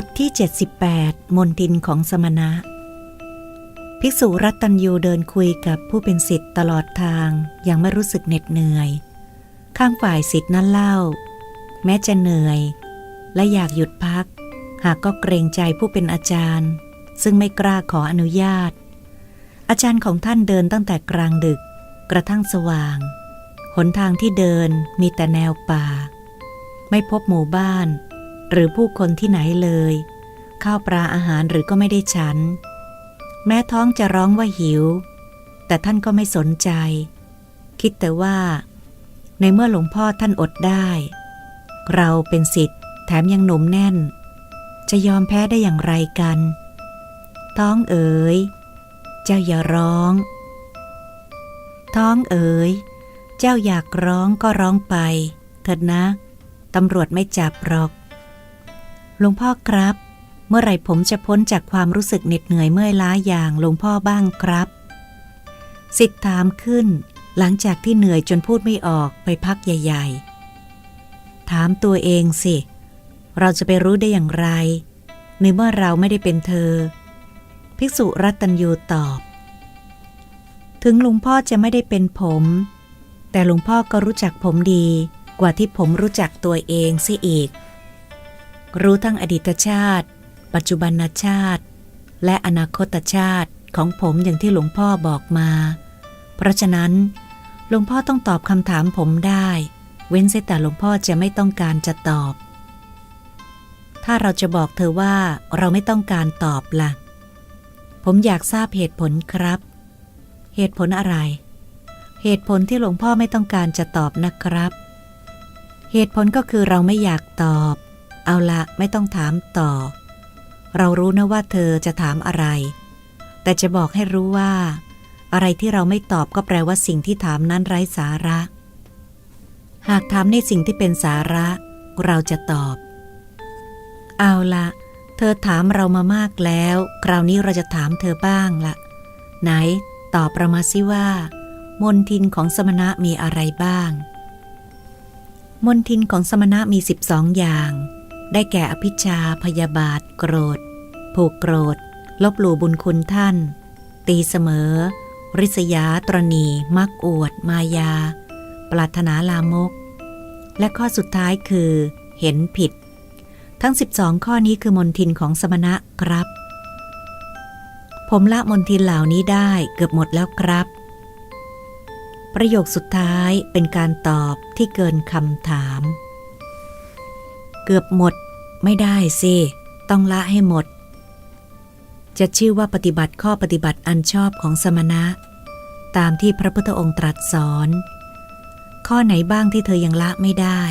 บทที่ 78 มนทินของสมณะ ภิกษุรัตัญยูเดินคุยกับผู้เป็นสิทธิ์ตลอดทางอย่างไม่รู้สึกเหน็ดเหนื่อย ข้างฝ่ายสิทธิ์นั้นเล่า แม้จะเหนื่อย และอยากหยุดพัก หากก็เกรงใจผู้เป็นอาจารย์ ซึ่งไม่กล้าขออนุญาต อาจารย์ของท่านเดินตั้งแต่กลางดึกกระทั่งสว่าง หนทางที่เดินมีแต่แนวป่า ไม่พบหมู่บ้าน หรือผู้คนที่ไหนเลย ข้าวปลาอาหารหรือก็ไม่ได้ฉัน แม้ท้องจะร้องว่าหิว แต่ท่านก็ไม่สนใจ คิดแต่ว่า ในเมื่อหลวงพ่อท่านอดได้ เราเป็นสิทธิ์แถมยังหนุ่มแน่น จะยอมแพ้ได้อย่างไรกัน ท้องเอ๋ย เจ้าอย่าร้อง ท้องเอ๋ย เจ้าอยากร้องก็ร้องไป เถิดนะตำรวจไม่จับหรอก หลวงพ่อครับ เมื่อไหร่ผมจะพ้นจากความรู้สึกเหน็ดเหนื่อยเมื่อยล้าอย่างหลวงพ่อบ้างครับสิทธถามขึ้น หลังจากที่เหนื่อยจนพูดไม่ออกไปพักใหญ่ ๆ ถามตัวเองสิ เราจะไปรู้ได้อย่างไร ในเมื่อเราไม่ได้เป็นเธอ ภิกษุรัตตัญยูตอบ ถึงหลวงพ่อจะไม่ได้เป็นผม แต่หลวงพ่อก็รู้จักผมดีกว่าที่ผมรู้จักตัวเองสิอีก รู้ทั้งอดีตชาติ ปัจจุบันชาติ และอนาคตชาติของผมอย่างที่หลวงพ่อบอกมา เพราะฉะนั้น หลวงพ่อต้องตอบคำถามผมได้ เว้นเสียแต่หลวงพ่อจะไม่ต้องการจะตอบ ถ้าเราจะบอกเธอว่าเราไม่ต้องการตอบละ่ะ ผมอยากทราบเหตุผลครับ เหตุผลอะไร เหตุผลที่หลวงพ่อไม่ต้องการจะตอบนะครับ เหตุผลก็คือเราไม่อยากตอบ เอาละไม่ต้องถามต่อ เรารู้นะว่าเธอจะถามอะไร แต่จะบอกให้รู้ว่า อะไรที่เราไม่ตอบก็แปลว่าสิ่งที่ถามนั้นไร้สาระ หากถามในสิ่งที่เป็นสาระ เราจะตอบ เอาละเธอถามเรามามากแล้ว คราวนี้เราจะถามเธอบ้างละไหนตอบประมาสิว่า มนทินของสมณะมีอะไรบ้าง มนทินของสมณะมีสิบสองอย่าง ได้แก่อภิชาพยาบาท โกรธ ผูกโกรธ ลบหลู่บุญคุณท่าน ตีเสมอ ริษยาตรณี มักอวด มายา ปรารถนาลามก และข้อสุดท้ายคือ เห็นผิด ทั้ง 12 ข้อนี้คือมนทินของสมณะครับ ผมละมนทินเหล่านี้ได้เกือบหมดแล้วครับ ประโยคสุดท้ายเป็นการตอบที่เกินคำถาม เกือบหมด ไม่ได้สิ ต้องละให้หมด จะชื่อว่าปฏิบัติข้อปฏิบัติอันชอบของสมณะ ตามที่พระพุทธองค์ตรัสสอน ข้อไหนบ้างที่เธอยังละไม่ได้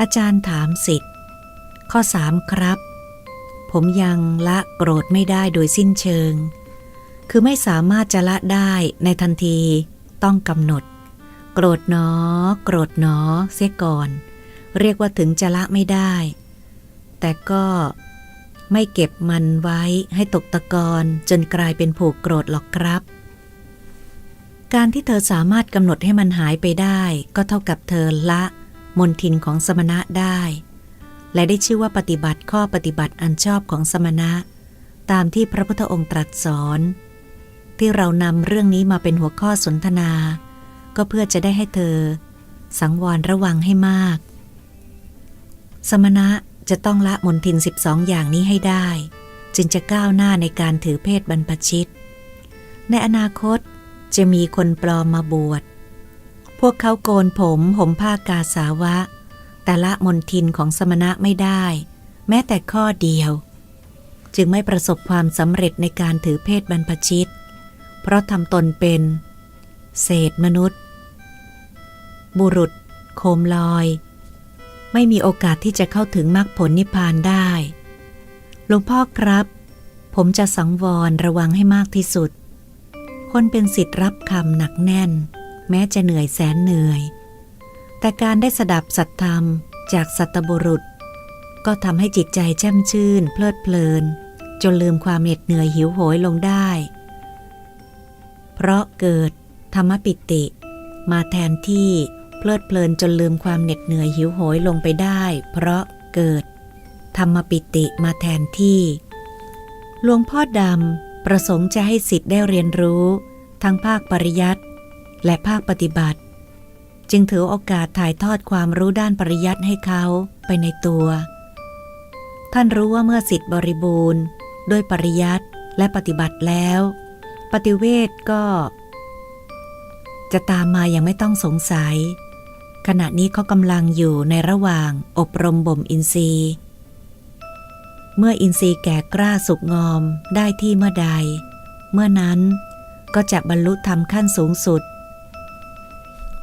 อาจารย์ถามสิทธิ์ข้อสามครับ ผมยังละโกรธไม่ได้โดยสิ้นเชิง คือไม่สามารถจะละได้ในทันทีต้องกำหนด โกรธหนอ โกรธหนอเสียก่อน เรียกว่าถึงจะละไม่ได้ แต่ก็ไม่เก็บมันไว้ให้ตกตะกอนจนกลายเป็นผูกโกรธหรอกครับ การที่เธอสามารถกำหนดให้มันหายไปได้ ก็เท่ากับเธอละมนทินของสมณะได้ และได้ชื่อว่าปฏิบัติข้อปฏิบัติอันชอบของสมณะ ตามที่พระพุทธองค์ตรัสสอน ที่เรานำเรื่องนี้มาเป็นหัวข้อสนทนา ก็เพื่อจะได้ให้เธอ สังวรระวังให้มาก สมณะจะต้องละมนทิน 12 อย่างนี้ให้ได้ จึงจะก้าวหน้าในการถือเพศบรรพชิต ในอนาคตจะมีคนปลอมมาบวช พวกเขาโกนผมห่มผ้ากาสาวะ แต่ละมนทินของสมณะไม่ได้ แม้แต่ข้อเดียว จึงไม่ประสบความสำเร็จในการถือเพศบรรพชิต เพราะทำตนเป็น เศษมนุษย์ บุรุษ โคมลอย ไม่มีโอกาสที่จะเข้าถึงมรรคผลนิพพานได้ หลวงพ่อครับ ผมจะสังวรระวังให้มากที่สุด คนเป็นสิทธิ์รับคำหนักแน่น แม้จะเหนื่อยแสนเหนื่อย แต่การได้สดับสัตธรรมจากสัตบุรุษ ก็ทำให้จิตใจแช่มชื่น เพลิดเพลิน จนลืมความเหน็ดเหนื่อยหิวโหยลงได้ เพราะเกิดธรรมปิติ มาแทนที่ เพลิดเพลินจนลืมความเหน็ดเหนื่อยหิวโหยลงไปได้ เพราะเกิด ธรรมปิติมาแทนที่ หลวงพ่อดำประสงค์จะให้สิทธิ์ได้เรียนรู้ ทั้งภาคปริยัติและภาคปฏิบัติ จึงถือโอกาสถ่ายทอดความรู้ด้านปริยัติให้เขาไปในตัว ท่านรู้ว่าเมื่อสิทธิ์บริบูรณ์ ด้วยปริยัติและปฏิบัติแล้ว ปฏิเวทก็ จะตามมาอย่างไม่ต้องสงสัย ขณะนี้เขากำลังอยู่ในระหว่างอบรมบ่มอินทรีย์ เมื่ออินทรีย์แก่กล้าสุกงอมได้ที่เมื่อใด เมื่อนั้นก็จะบรรลุธรรมขั้นสูงสุด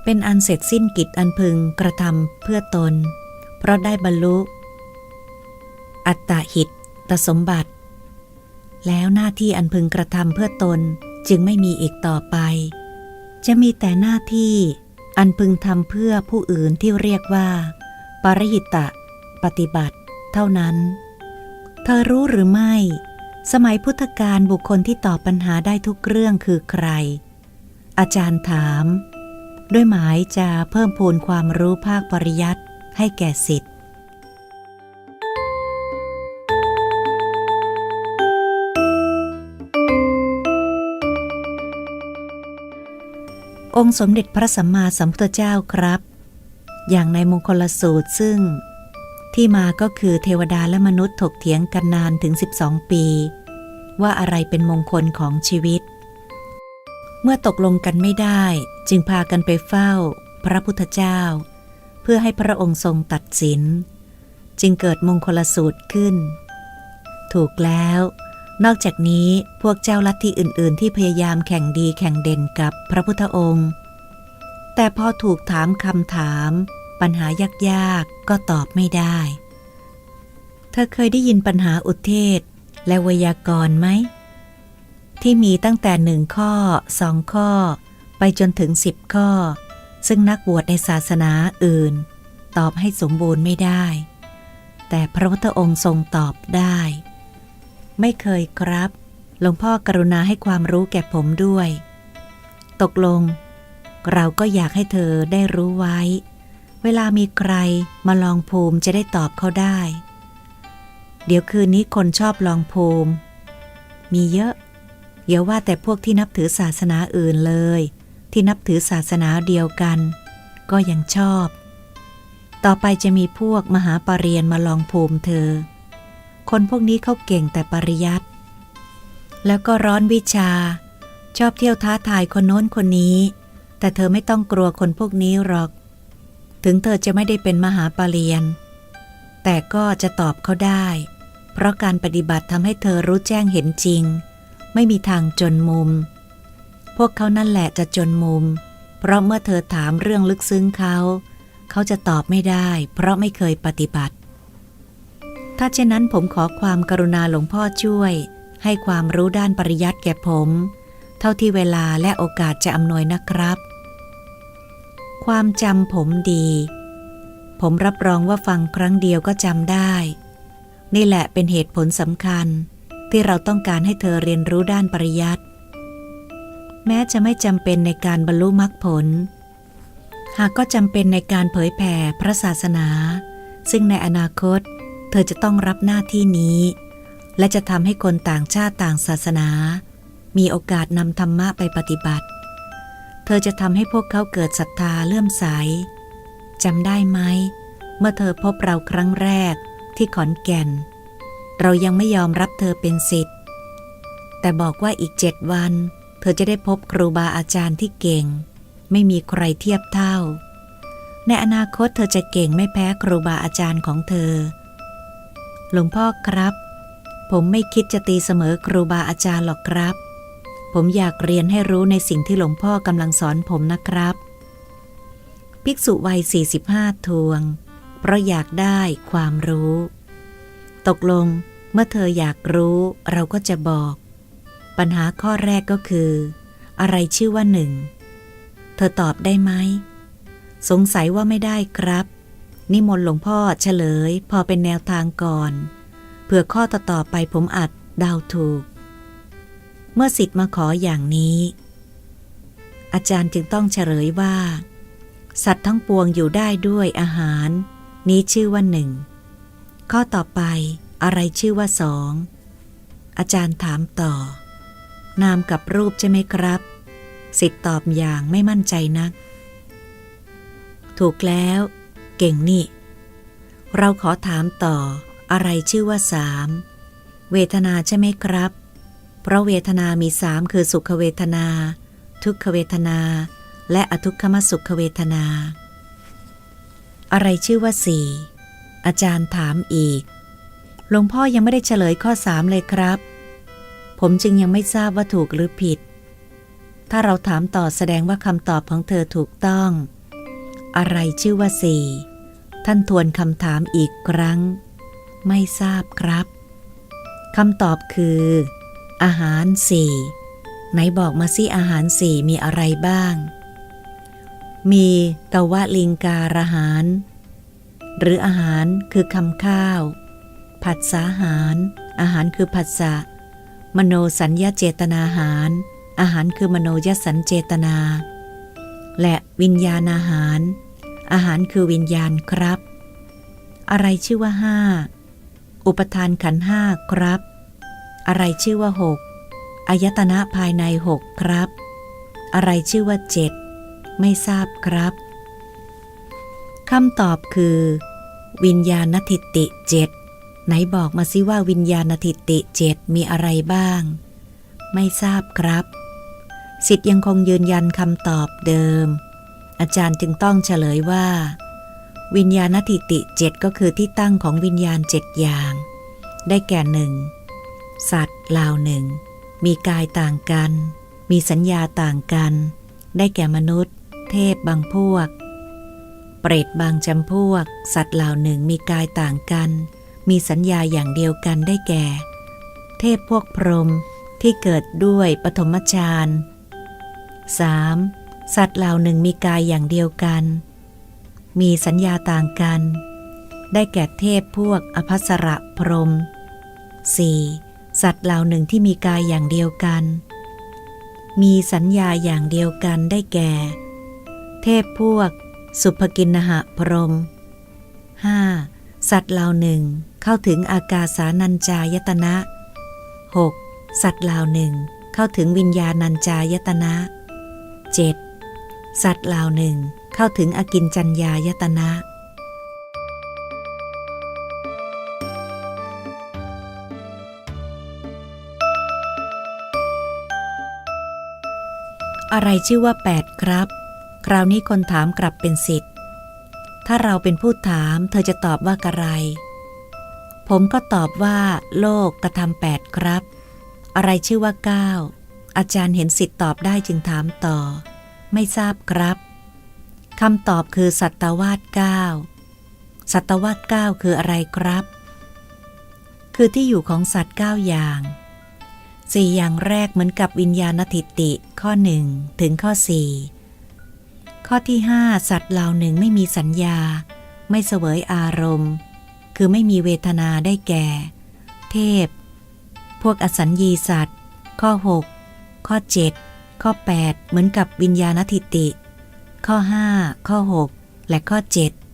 เป็นอันเสร็จสิ้นกิจอันพึงกระทำเพื่อตน เพราะได้บรรลุ อัตตหิตตสมบัติ แล้วหน้าที่อันพึงกระทำเพื่อตนจึงไม่มีอีกต่อไป จะมีแต่หน้าที่ อันพึงทำเพื่อผู้อื่นที่เรียกว่า ปริหิตะ ปฏิบัติ เท่านั้น เธอรู้หรือไม่ สมัยพุทธกาลบุคคลที่ตอบปัญหาได้ทุกเรื่องคือใคร อาจารย์ถาม ด้วยหมายจะเพิ่มพูนความรู้ภาคปริยัติให้แก่สิทธิ องค์สมเด็จพระสัมมาสัมพุทธเจ้าครับ อย่างในมงคลสูตรซึ่ง ที่มาก็คือเทวดาและมนุษย์ถกเถียงกันนานถึง 12 ปี ว่าอะไรเป็นมงคลของชีวิต เมื่อตกลงกันไม่ได้จึงพากันไปเฝ้า พระพุทธเจ้า เพื่อให้พระองค์ทรงตัดสิน จึงเกิดมงคลสูตรขึ้น ถูกแล้ว นอกจากนี้พวกเจ้าลัทธิอื่น ๆ ที่พยายามแข่งดีแข่งเด่นกับพระพุทธองค์ แต่พอถูกถามคำถาม ปัญหายากๆก็ตอบไม่ได้ เธอเคยได้ยินปัญหาอุเทศและวยากรณ์ไหม ที่มีตั้งแต่หนึ่งข้อสองข้อ ไปจนถึงสิบข้อ ซึ่งนักบวชในศาสนาอื่น ตอบให้สมบูรณ์ไม่ได้ แต่พระพุทธองค์ทรงตอบได้ ไม่เคยครับ หลวงพ่อกรุณาให้ความรู้แก่ผมด้วย ตกลง เราก็อยากให้เธอได้รู้ไว้ เวลามีใครมาลองภูมิจะได้ตอบเขาได้ เดี๋ยวคืนนี้คนชอบลองภูมิ มีเยอะอย่าว่าแต่พวกที่นับถือศาสนาอื่นเลย ที่นับถือศาสนาเดียวกัน ก็ยังชอบ ต่อไปจะมีพวกมหาปรริญญามาลองภูมิเธอ คนพวกนี้เขาเก่งแต่ปริยัติแล้วก็ร้อนวิชา ชอบเที่ยวท้าทายคนโน้นคนนี้ แต่เธอไม่ต้องกลัวคนพวกนี้หรอก ถึงเธอจะไม่ได้เป็นมหาปรริญญาแต่ก็จะตอบเขาได้ เพราะการปฏิบัติทำให้เธอรู้แจ้งเห็นจริง ไม่มีทางจนมุม พวกเขานั่นแหละจะจนมุม เพราะเมื่อเธอถามเรื่องลึกซึ้งเขา เขาจะตอบไม่ได้ เพราะไม่เคยปฏิบัติ ถ้าเช่นนั้นผมขอความกรุณาหลวงพ่อช่วย ให้ความรู้ด้านปริยัติแก่ผม เท่าที่เวลาและโอกาสจะอำนวยนะครับ ความจำผมดี ผมรับรองว่าฟังครั้งเดียวก็จำได้ นี่แหละเป็นเหตุผลสำคัญ ที่เราต้องการให้เธอเรียนรู้ด้านปริยัติ แม้จะไม่จำเป็นในการบรรลุมรรคผล หากก็จำเป็นในการเผยแผ่พระศาสนา ซึ่งในอนาคต เธอจะต้องรับหน้าที่นี้ และจะทำให้คนต่างชาติต่างศาสนา มีโอกาสนำธรรมะไปปฏิบัติ เธอจะทำให้พวกเขาเกิดศรัทธาเลื่อมใสจำได้ไหม เมื่อเธอพบเราครั้งแรกที่ขอนแก่น เรายังไม่ยอมรับเธอเป็นสิทธิ์ แต่บอกว่าอีกเจ็ดวัน เธอจะได้พบครูบาอาจารย์ที่เก่ง ไม่มีใครเทียบเท่า ในอนาคตเธอจะเก่งไม่แพ้ครูบาอาจารย์ของเธอ หลวงพ่อครับ ผมไม่คิดจะตีเสมอครูบาอาจารย์หรอกครับ ผมอยากเรียนให้รู้ในสิ่งที่หลวงพ่อกำลังสอนผมนะครับ ภิกษุวัย 45 ทวง เพราะอยากได้ความรู้ ตกลงเมื่อเธออยากรู้เราก็จะบอก ปัญหาข้อแรกก็คือ อะไรชื่อว่าหนึ่ง เธอตอบได้ไหม สงสัยว่าไม่ได้ครับ นิมนต์หลวงพ่อเฉลย พอเป็นแนวทางก่อนเพื่อข้อต่อๆไปผมอาจเดาถูก เมื่อสิทธิ์มาขออย่างนี้ อาจารย์จึงต้องเฉลยว่า สัตว์ทั้งปวงอยู่ได้ด้วยอาหาร นี้ชื่อว่าหนึ่งข้อต่อไปอะไรชื่อว่าสอง อาจารย์ถามต่อ นามกับรูปใช่ไหมครับ สิทธิ์ตอบอย่างไม่มั่นใจนัก ถูกแล้ว ก่งนี่ เราขอถามต่ออะไรชื่อว่าสามเวทนาใช่ไหมครับ เพราะเวทนามีสามคือสุขเวทนา ทุกขเวทนา และอทุกขมสุขเวทนา อะไรชื่อว่าสี่อาจารย์ถามอีกหลวงพ่อยังไม่ได้เฉลยข้อสามเลยครับ ผมจึงยังไม่ทราบว่าถูกหรือผิด ถ้าเราถามต่อแสดงว่าคำตอบของเธอถูกต้อง อะไรชื่อว่าสี่ ท่านทวนคำถามอีกครั้ง ไม่ทราบครับคำตอบคือ อาหารสี่ไหนบอกมาสิอาหารสี่มีอะไรบ้าง มีกวะลิงการอาหาร หรืออาหารคือคำข้าว ผัสสาหาร อาหารคือผัสสะมโนสัญญาเจตนาหาร อาหารคือมโนยสัญเจตนา และวิญญาณอาหาร อาหารคือวิญญาณครับ อะไรชื่อว่าห้า อุปทานขันห้าครับ อะไรชื่อว่าหกอายตนะภายในหกครับ อะไรชื่อว่าเจ็ดไม่ทราบครับคำตอบคือ วิญญาณทิฏฐิเจ็ดไหนบอกมาสิว่าวิญญาณทิฏฐิเจ็ดมีอะไรบ้าง ไม่ทราบครับ สิทธิ์ยังคงยืนยันคำตอบเดิม อาจารย์จึงต้องเฉลยว่า วิญญาณทิฏฐิเจ็ดก็คือที่ตั้งของวิญญาณเจ็ดอย่าง ได้แก่หนึ่งสัตว์ลาวหนึ่งมีกายต่างกัน มีสัญญาต่างกัน ได้แก่มนุษย์ เทพบางพวก เปรตบางจำพวก สัตว์เหล่าหนึ่งมีกายต่างกัน มีสัญญาอย่างเดียวกันได้แก่ เทพพวกพรหมที่เกิดด้วยปฐมฌาน 3. สัตว์เหล่าหนึ่งมีกายอย่างเดียวกัน มีสัญญาต่างกัน ได้แก่เทพพวกอภัสระพรหม 4. สัตว์เหล่าหนึ่งที่มีกายอย่างเดียวกัน มีสัญญาอย่างเดียวกันได้แก่ เทพพวก สุภกินนหะพรหม 5. สัตว์เหล่าหนึ่งเข้าถึงอากาสานัญจายตนะ 6. สัตว์เหล่าหนึ่งเข้าถึงวิญญาณัญจายตนะ 7. สัตว์เหล่าหนึ่งเข้าถึงอกินจัญญายตนะ อะไรชื่อว่า 8 ครับ คราวนี้คนถามกลับเป็นสิทธิ์ ถ้าเราเป็นผู้ถามเธอจะตอบว่ากระไร ผมก็ตอบว่า โลกกระทำแปดครับ อะไรชื่อว่าเก้าอาจารย์เห็นสิทธิ์ตอบได้จึงถามต่อ ไม่ทราบครับคำตอบคือสัตวาสเก้าสัตวาสเก้าคืออะไรครับ คือที่อยู่ของสัตว์เก้าอย่างสี่อย่างแรกเหมือนกับวิญญาณทิฏฐิข้อหนึ่งถึงข้อสี่ข้อที่ห้าสัตว์เหล่าหนึ่งไม่มีสัญญา ไม่เสวยอารมณ์ คือไม่มีเวทนาได้แก่ เทพ พวกอสัญญีสัตว์ ข้อ 6 ข้อ 7 ข้อ 8 เหมือนกับวิญญาณทิฏฐิข้อ 5 ข้อ 6 และข้อ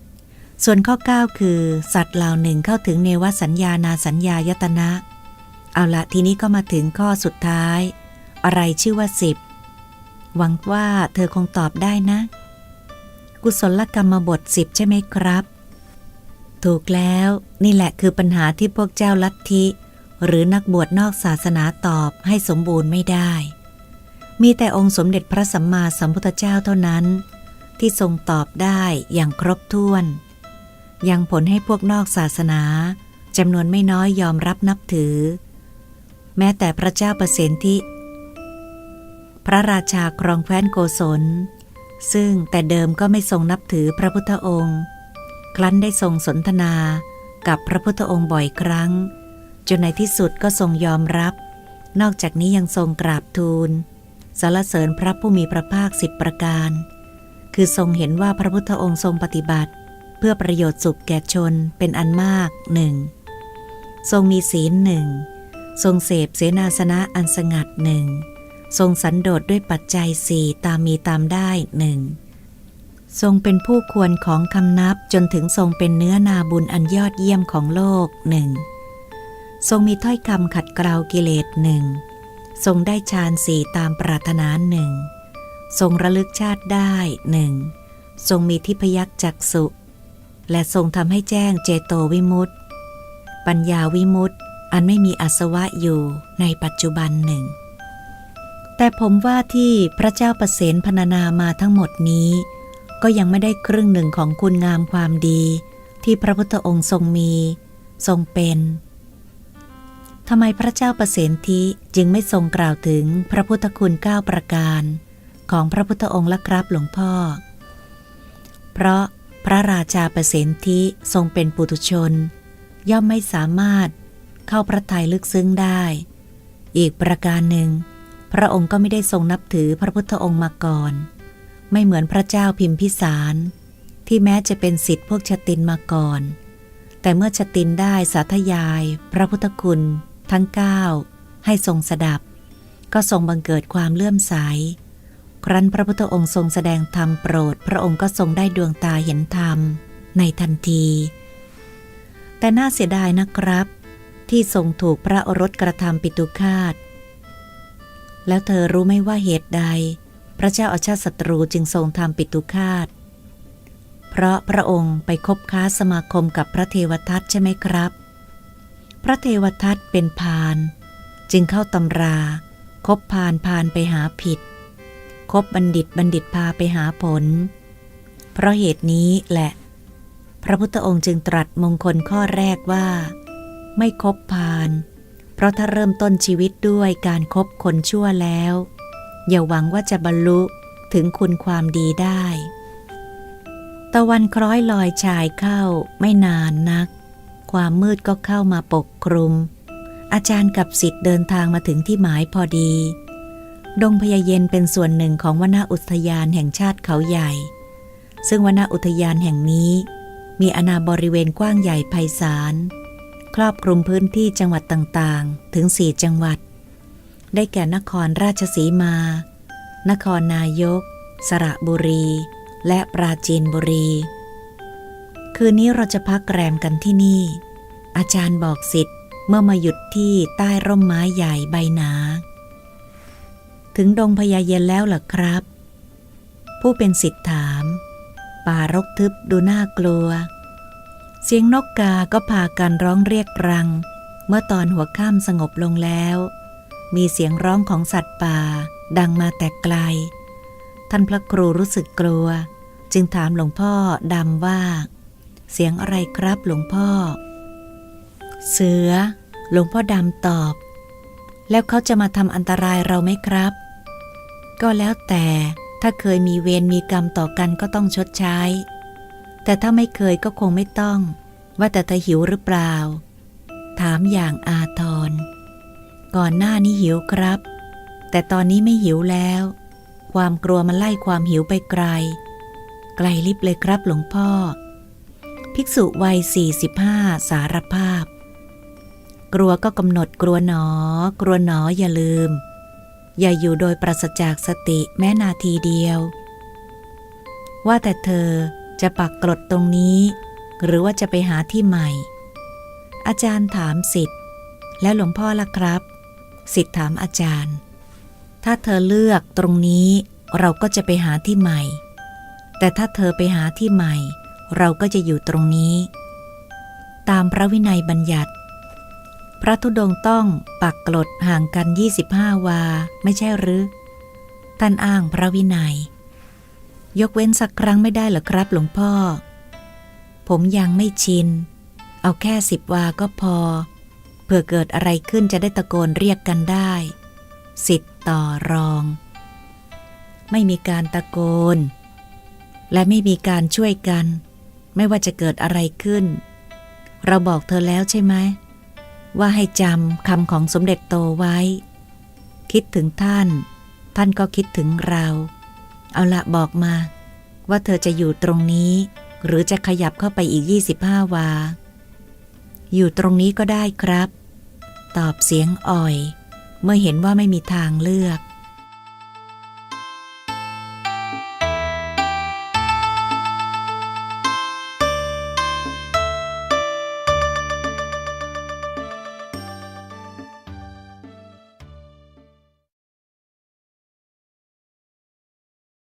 7 ส่วนข้อ 9 คือ สัตว์เหล่าหนึ่งเข้าถึงเนวสัญญานาสัญญายตนะ เอาละทีนี้ก็มาถึงข้อสุดท้าย อะไรชื่อว่าสิบหวังว่าเธอคงตอบได้นะ กุศลกรรมบทสิบใช่ไหมครับ ถูกแล้วนี่แหละคือปัญหาที่พวกเจ้าลัทธิ หรือนักบวชนอกศาสนาตอบให้สมบูรณ์ไม่ได้ มีแต่องค์สมเด็จพระสัมมาสัมพุทธเจ้าเท่านั้น ที่ทรงตอบได้อย่างครบถ้วน ยังผลให้พวกนอกศาสนาจำนวนไม่น้อยยอมรับนับถือ แม้แต่พระเจ้าประสนที่พระราชาครองแคว้นโกศล ซึ่งแต่เดิมก็ไม่ทรงนับถือพระพุทธองค์ ครั้นได้ทรงสนทนากับพระพุทธองค์บ่อยครั้ง จนในที่สุดก็ทรงยอมรับ นอกจากนี้ยังทรงกราบทูล สรรเสริญพระผู้มีพระภาคสิบประการ คือทรงเห็นว่าพระพุทธองค์ทรงปฏิบัติ เพื่อประโยชน์สุขแก่ชนเป็นอันมากหนึ่งทรงมีศีลหนึ่งทรงเสพเสนาสนะอันสงัดหนึ่งทรงสันโดษด้วยปัจจัยสี่ตามมีตามได้หนึ่งททรงเป็นผู้ควรของคำนับจนถึงทรงเป็นเนื้อนาบุญอันยอดเยี่ยมของโลกหนึ่งทรงมีถ้อยคำขัดเกลากิเลสหนึ่ง ทรงได้ฌานสี่ตามปรารถนาหนึ่งทรงระลึกชาติได้หนึ่งทรงมีทิพยักจักสุ และทรงทำให้แจ้งเจโตวิมุตติ ปัญญาวิมุตติ อันไม่มีอาสวะอยู่ในปัจจุบันหนึ่ง แต่ผมว่าที่พระเจ้าประเสนพรรณนามาทั้งหมดนี้ ก็ยังไม่ได้ครึ่งหนึ่งของคุณงามความดี ที่พระพุทธองค์ทรงมี ทรงเป็น ทำไมพระเจ้าประเสนทิจึงไม่ทรงกล่าวถึงพระพุทธคุณเก้าประการ ของพระพุทธองค์ละครับหลวงพ่อ เพราะพระราชาประเสนทิทรงเป็นปุถุชน ย่อมไม่สามารถเข้าพระทัยลึกซึ้งได้ อีกประการหนึ่ง พระองค์ก็ไม่ได้ทรงนับถือพระพุทธองค์มาก่อน ไม่เหมือนพระเจ้าพิมพิสารที่แม้จะเป็นสิทธิพวกชตินมาก่อน แต่เมื่อชตินได้สาธยาย พระพุทธคุณ ทั้งเก้าให้ทรงสดับ ก็ทรงบังเกิดความเลื่อมใส ครั้นพระพุทธองค์ทรงแสดงธรรมโปรด พระองค์ก็ทรงได้ดวงตาเห็นธรรม ในทันที แต่น่าเสียดายนะครับ ที่ทรงถูกพระโอรสกระทำปิตุคาต แล้วเธอรู้ไหมว่าเหตุใด พระเจ้าอาชาติศัตรูจึงทรงทำปิตุคาต เพราะพระองค์ไปคบค้าสมาคมกับพระเทวทัตใช่ไหมครับ พระเทวทัตเป็นพาน จึงเข้าตำรา คบพานพานไปหาผิด คบบัณฑิตบัณฑิตพาไปหาผล เพราะเหตุนี้แหละ พระพุทธองค์จึงตรัสมงคลข้อแรกว่า ไม่คบพาน เพราะถ้าเริ่มต้นชีวิตด้วยการครบคนชั่วแล้ว อย่าหวังว่าจะบรรลุถึงคุณความดีได้ ตะวันคล้อยลอยชายเข้าไม่นานนัก ความมืดก็เข้ามาปกคลุม อาจารย์กับสิทธิ์เดินทางมาถึงที่หมายพอดี ดงพญาเย็นเป็นส่วนหนึ่งของวนาอุทยานแห่งชาติเขาใหญ่ ซึ่งวนาอุทยานแห่งนี้ มีอาณาบริเวณกว้างใหญ่ไพศาล ครอบคลุมพื้นที่จังหวัดต่างๆ ถึงสี่จังหวัด ได้แก่นครราชสีมา นครนายก สระบุรี และปราจีนบุรี คืนนี้เราจะพักแรมกันที่นี่ อาจารย์บอกสิทธิ์เมื่อมาหยุดที่ใต้ร่มไม้ใหญ่ใบหนา ถึงดงพญาเย็นแล้วหรอครับ ผู้เป็นสิทธิ์ถาม ป่ารกทึบดูน่ากลัว เสียงนกกาก็พากันร้องเรียกรัง เมื่อตอนหัวค่ำสงบลงแล้ว มีเสียงร้องของสัตว์ป่า ดังมาแต่ไกล ท่านพระครูรู้สึกกลัว จึงถามหลวงพ่อดำว่า เสียงอะไรครับหลวงพ่อ เสือ หลวงพ่อดำตอบ แล้วเขาจะมาทำอันตรายเราไหมครับ ก็แล้วแต่ถ้าเคยมีเวรมีกรรมต่อกันก็ต้องชดใช้ แต่ถ้าไม่เคยก็คงไม่ต้อง ว่าแต่เธอหิวหรือเปล่า ถามอย่างอาทร ก่อนหน้านี้หิวครับ แต่ตอนนี้ไม่หิวแล้ว ความกลัวมันไล่ความหิวไปไกล ไกลลิบเลยครับหลวงพ่อ ภิกษุวัยสี่สิบห้าสารภาพ กลัวก็กำหนดกลัวหนอ กลัวหนออย่าลืม อย่าอยู่โดยปราศจากสติแม้นาทีเดียว ว่าแต่เธอจะปักกรดตรงนี้ หรือว่าจะไปหาที่ใหม่ อาจารย์ถามสิทธิ์ แล้วหลวงพ่อล่ะครับ สิทธิ์ถามอาจารย์ ถ้าเธอเลือกตรงนี้เราก็จะไปหาที่ใหม่ แต่ถ้าเธอไปหาที่ใหม่ เราก็จะอยู่ตรงนี้ ตามพระวินัยบัญญัติ พระธุดงต้องปักกลดห่างกัน 25 วา ไม่ใช่หรือ ท่านอ้างพระวินัย ยกเว้นสักครั้งไม่ได้หรอครับหลวงพ่อ ผมยังไม่ชิน เอาแค่สิบวาก็พอ เผื่อเกิดอะไรขึ้นจะได้ตะโกนเรียกกันได้ สิทธิ์ต่อรอง ไม่มีการตะโกนและไม่มีการช่วยกัน ไม่ว่าจะเกิดอะไรขึ้น เราบอกเธอแล้วใช่ไหมว่าให้จำคำของสมเด็จโตไว้ คิดถึงท่าน ท่านก็คิดถึงเรา เอาละบอกมา ว่าเธอจะอยู่ตรงนี้ หรือจะขยับเข้าไปอีก 25 วา อยู่ตรงนี้ก็ได้ครับ ตอบเสียงอ่อย เมื่อเห็นว่าไม่มีทางเลือก